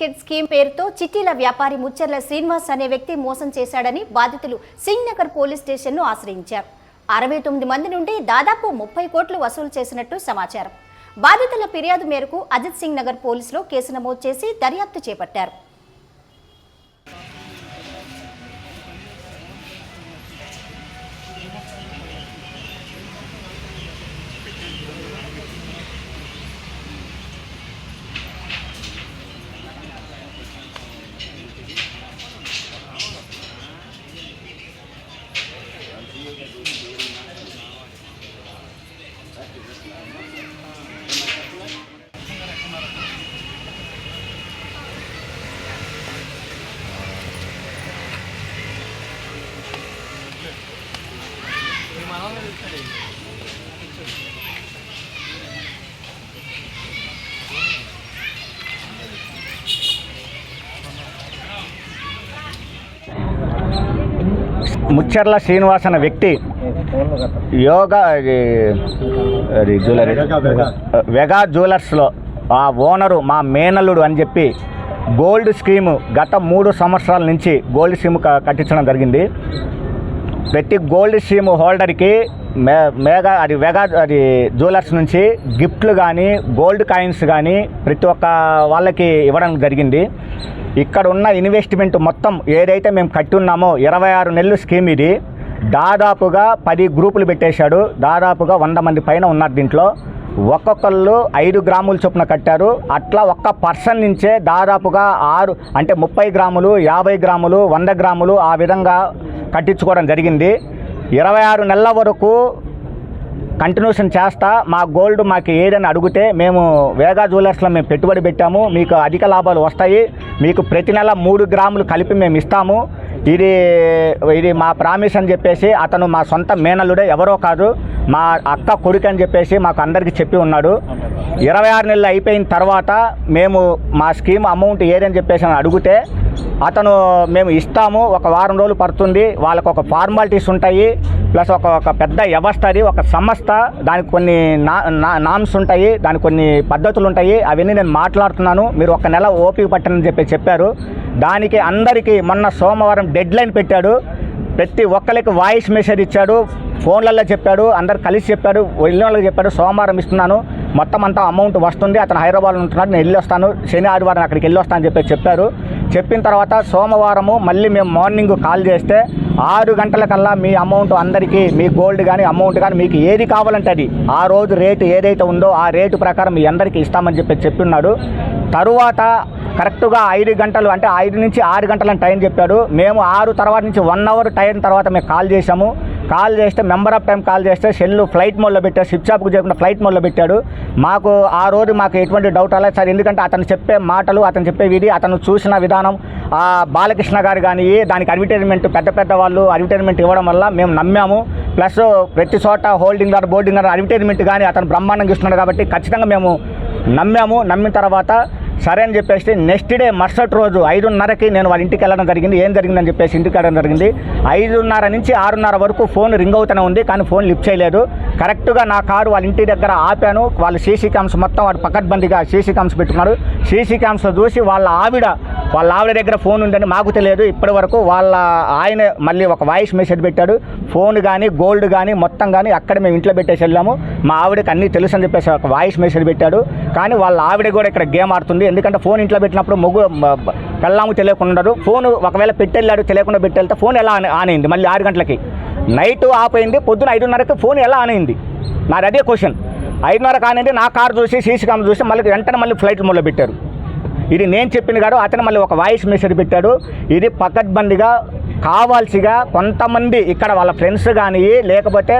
Biscuit scheme పేరుతో చిట్టీల వ్యాపారి ముచ్చర్ల శ్రీనివాస్ అనే వ్యక్తి మోసం చేశాడని బాధితులు సింగ్ నగర్ పోలీస్ స్టేషన్ను ఆశ్రయించారు. అరవై తొమ్మిది మంది నుండి దాదాపు ముప్పై కోట్లు వసూలు చేసినట్టు సమాచారం. బాధితుల ఫిర్యాదు మేరకు అజిత్ సింగ్ నగర్ పోలీసులో కేసు నమోదు చేసి దర్యాప్తు చేపట్టారు. ముచ్చర్ల శ్రీనివాస్ అనే వ్యక్తి యోగా అది జ్యువెలరీ వెగా జ్యువెలర్స్లో ఆ ఓనరు మా మేనల్లుడు అని చెప్పి గోల్డ్ స్కీము గత మూడు సంవత్సరాల నుంచి గోల్డ్ స్కీమ్ కట్టించడం జరిగింది. ప్రతి గోల్డ్ స్కీమ్ హోల్డర్కి మే మేఘా అది వెగా అది జ్యువెలర్స్ నుంచి గిఫ్ట్లు కానీ గోల్డ్ కాయిన్స్ కానీ ప్రతి ఒక్క వాళ్ళకి ఇవ్వడం జరిగింది. ఇక్కడ ఉన్న ఇన్వెస్ట్మెంట్ మొత్తం ఏదైతే మేము కట్టి ఉన్నామో ఇరవై ఆరు నెలలు స్కీమ్ ఇది. దాదాపుగా పది గ్రూపులు పెట్టేశాడు. దాదాపుగా వంద మంది పైన ఉన్నారు దీంట్లో. ఒక్కొక్కళ్ళు ఐదు గ్రాములు చొప్పున కట్టారు. అట్లా ఒక్క పర్సన్ నుంచే దాదాపుగా ఆరు అంటే ముప్పై గ్రాములు యాభై గ్రాములు వంద గ్రాములు ఆ విధంగా కట్టించుకోవడం జరిగింది. ఇరవై ఆరు నెలల వరకు కంటిన్యూషన్ చేస్తా. మా గోల్డ్ మాకు ఏదని అడిగితే మేము వేగా జ్యువెలర్స్లో మేము పెట్టుబడి పెట్టాము. మీకు అధిక లాభాలు వస్తాయి. మీకు ప్రతి నెల మూడు గ్రాములు కలిపి మేము ఇస్తాము. ఇది ఇది మా ప్రామిస్ అని చెప్పేసి అతను మా సొంత మేనల్లుడే ఎవరో కాదు. మా అక్క కొడుకు అని చెప్పేసి మాకు అందరికీ చెప్పి ఉన్నాడు. ఇరవై ఆరు నెలలు అయిపోయిన తర్వాత మేము మా స్కీమ్ అమౌంట్ ఏదని చెప్పేసి అని అడిగితే అతను మేము ఇస్తాము ఒక వారం రోజులు పడుతుంది వాళ్ళకు ఒక ఫార్మాలిటీస్ ఉంటాయి ప్లస్ ఒక ఒక పెద్ద వ్యవస్థ అది ఒక సంస్థ దానికి కొన్ని నా నా- నామ్స్ ఉంటాయి దానికి కొన్ని పద్ధతులు ఉంటాయి అవన్నీ నేను మాట్లాడుతున్నాను మీరు ఒక నెల ఓపిక పట్టనని చెప్పి చెప్పారు. దానికి అందరికీ మొన్న సోమవారం డెడ్ లైన్ పెట్టాడు ప్రతి ఒక్కరికి వాయిస్ మెసేజ్ ఇచ్చాడు ఫోన్లలో చెప్పాడు అందరు కలిసి చెప్పాడు వెళ్ళిన వాళ్ళకి చెప్పాడు సోమవారం ఇస్తున్నాను మొత్తం అంతా అమౌంట్ వస్తుంది అతను హైదరాబాద్లో ఉంటున్నాడు నేను వెళ్ళి వస్తాను శని ఆదివారం అక్కడికి వెళ్ళి వస్తాను అని చెప్పి చెప్పారు. చెప్పిన తర్వాత సోమవారము మళ్ళీ మేము మార్నింగ్ కాల్ చేస్తే ఆరు గంటలకల్లా మీ అమౌంట్ అందరికీ మీ గోల్డ్ కానీ అమౌంట్ కానీ మీకు ఏది కావాలంటే అది ఆ రోజు రేటు ఏదైతే ఉందో ఆ రేటు ప్రకారం మీ అందరికీ ఇస్తామని చెప్పి చెప్పిన్నాడు. తరువాత కరెక్ట్గా ఐదు గంటలు అంటే ఐదు నుంచి ఆరు గంటలని టైం చెప్పాడు. మేము ఆరు తర్వాత నుంచి వన్ అవర్ టైం తర్వాత మేము కాల్ చేసాము కాల్ చేస్తే మెంబర్ ఆఫ్ టైం కాల్ చేస్తే సెల్లు ఫ్లైట్ మోడ్లో పెట్టాడు స్విచ్ ఆఫ్కి చేయకుండా ఫ్లైట్ మోడ్లో పెట్టాడు. మాకు ఆ రోజు మాకు ఎటువంటి డౌట్ అలా సార్ ఎందుకంటే అతను చెప్పే మాటలు అతను చెప్పే విధి అతను చూసిన విధానం ఆ బాలకృష్ణ గారు కానీ దానికి అడ్వర్టైజ్మెంట్ పెద్ద పెద్ద వాళ్ళు అడ్వర్టైజ్మెంట్ ఇవ్వడం వల్ల మేము నమ్మాము. ప్లస్ ప్రతి చోట హోల్డింగ్ గారు బోర్డింగ్ గారు అడ్వర్టైజ్మెంట్ కానీ అతను బ్రహ్మాండంగా ఇస్తున్నాడు కాబట్టి ఖచ్చితంగా మేము నమ్మాము. నమ్మిన తర్వాత సరే అని చెప్పేసి నెక్స్ట్ డే మరుసటి రోజు ఐదున్నరకి నేను వాళ్ళ ఇంటికి వెళ్ళడం జరిగింది. ఏం జరిగిందని చెప్పేసి ఇంటికి వెళ్ళడం జరిగింది. ఐదున్నర నుంచి ఆరున్నర వరకు ఫోన్ రింగ్ అవుతూనే ఉంది కానీ ఫోన్ లిఫ్ట్ చేయలేదు. కరెక్ట్గా నా కారు వాళ్ళ ఇంటి దగ్గర ఆపాను. వాళ్ళు సీసీ క్యామ్స్ మొత్తం వాడు పకడ్బందీగా సీసీ క్యామ్స్ పెట్టుకున్నాడు సీసీ క్యామ్స్లో చూసి వాళ్ళ ఆవిడ వాళ్ళ ఆవిడ దగ్గర ఫోన్ ఉందని మాకు తెలియదు. ఇప్పటి వరకు వాళ్ళ ఆయన మళ్ళీ ఒక వాయిస్ మెసేజ్ పెట్టాడు. ఫోన్ కానీ గోల్డ్ కానీ మొత్తం కానీ అక్కడ మేము ఇంట్లో పెట్టేసి వెళ్ళాము. మా ఆవిడకి అన్నీ తెలుసు అని చెప్పేసి ఒక వాయిస్ మెసేజ్ పెట్టాడు. కానీ వాళ్ళ ఆవిడ కూడా ఇక్కడ గేమ్ ఆడుతుంది. ఎందుకంటే ఫోన్ ఇంట్లో పెట్టినప్పుడు మొగ్గు పెళ్ళాము తెలియకుండా ఉండదు. ఫోన్ ఒకవేళ పెట్టెళ్ళాడు తెలియకుండా పెట్టెళ్తే ఫోన్ ఎలా ఆన్ అయింది మళ్ళీ ఆరు గంటలకి. నైట్ ఆఫ్ అయింది పొద్దున ఐదున్నరకి ఫోన్ ఎలా ఆన్ అయింది? నాది అదే క్వశ్చన్. ఐదున్నర కానింది నా కారు చూసి సీసీ కామ్ చూసి మళ్ళీ వెంటనే మళ్ళీ ఫ్లైట్ మొదలు పెట్టారు. ఇది నేను చెప్పిన కాదు అతను మళ్ళీ ఒక వాయిస్ మెసేజ్ పెట్టాడు. ఇది పకడ్బందీగా కావాల్సిగా కొంతమంది ఇక్కడ వాళ్ళ ఫ్రెండ్స్ కానీ లేకపోతే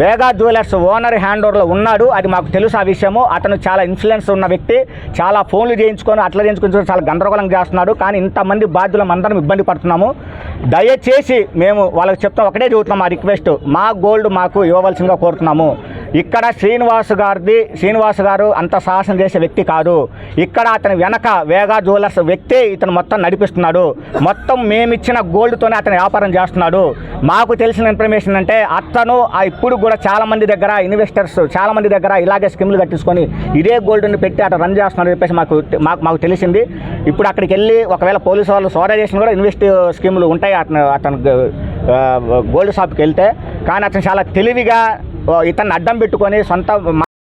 వేగా జ్యువెలర్స్ ఓనర్ హ్యాండ్ ఓవర్లో ఉన్నాడు. అది మాకు తెలుసు ఆ విషయము. అతను చాలా ఇన్ఫ్లుయెన్స్ ఉన్న వ్యక్తి. చాలా ఫోన్లు చేయించుకొని అట్లా చేయించుకొని చాలా గందరగోళం చేస్తున్నాడు. కానీ ఇంతమంది బాధ్యులం అందరం ఇబ్బంది పడుతున్నాము. దయచేసి మేము వాళ్ళకి చెప్తాం. ఒకటే చెబుతున్నాం మా రిక్వెస్ట్ మా గోల్డ్ మాకు ఇవ్వవలసిందిగా కోరుతున్నాము. ఇక్కడ శ్రీనివాస్ గారిది శ్రీనివాస్ గారు అంత సాహసం చేసే వ్యక్తి కాదు. ఇక్కడ అతని వెనక వేగా జ్యువెలర్స్ వ్యక్తి ఇతను మొత్తం నడిపిస్తున్నాడు. మొత్తం మేమిచ్చిన గోల్డ్తోనే అతను వ్యాపారం చేస్తున్నాడు. మాకు తెలిసిన ఇన్ఫర్మేషన్ అంటే అతను ఆ ఇప్పుడు కూడా చాలా మంది దగ్గర ఇన్వెస్టర్స్ చాలామంది దగ్గర ఇలాగే స్కీమ్లు కట్టించుకొని ఇదే గోల్డ్ని పెట్టి అతను రన్ చేస్తున్నాడు చెప్పేసి మాకు మాకు మాకు తెలిసింది. ఇప్పుడు అక్కడికి వెళ్ళి ఒకవేళ పోలీసు వాళ్ళు సోదా చేసిన కూడా ఇన్వెస్ట్ స్కీములు ఉంటాయి అతను అతను గోల్డ్ షాప్కి వెళ్తే. కానీ అతను చాలా తెలివిగా ఇతన్ని అడ్డం పెట్టుకొని సొంత